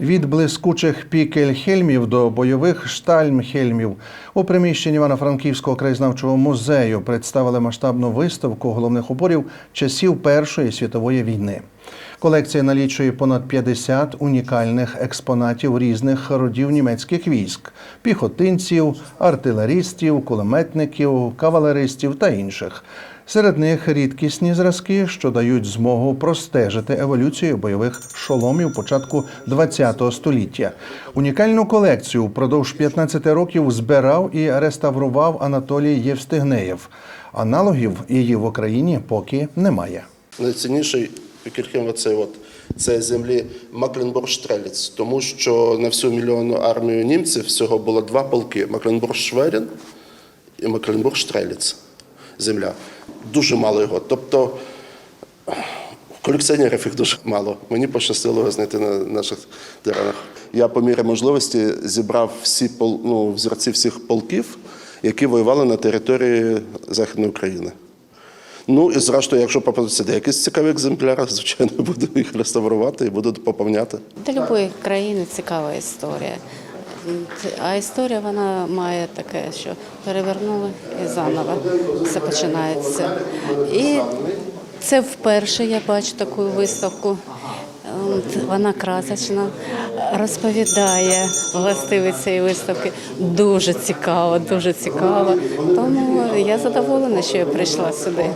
Від блискучих пікельхельмів до бойових штальмхельмів у приміщенні Івано-Франківського краєзнавчого музею представили масштабну виставку головних уборів часів Першої світової війни. Колекція налічує понад 50 унікальних експонатів різних родів німецьких військ: піхотинців, артилерістів, кулеметників, кавалеристів та інших. Серед них рідкісні зразки, що дають змогу простежити еволюцію бойових шоломів початку ХХ століття. Унікальну колекцію впродовж 15 років збирав і реставрував Анатолій Євстигнеєв. Аналогів її в Україні поки немає. Найцінніший Пікельхем оцей от це землі Макленбург-Штреліц, тому що на всю мільйонну армію німців всього було два полки: Макленбург-Шверін і Макленбург-Штреліц. Земля. Дуже мало його. Тобто колекціонерів їх дуже мало. Мені пощастило його знайти на наших теренах. Я по мірі можливості зібрав всі ну, взірці всіх полків, які воювали на території Західної України. Ну і зрештою, якщо попадуться якісь цікаві екземпляри, звичайно, буду їх реставрувати і буду поповняти. Для будь-якої країни цікава історія. А історія вона має таке, що перевернули і заново все починається. І це вперше я бачу таку виставку. Вона красочна, розповідає властиві цієї виставки. Дуже цікаво, дуже цікаво. Тому я задоволена, що я прийшла сюди.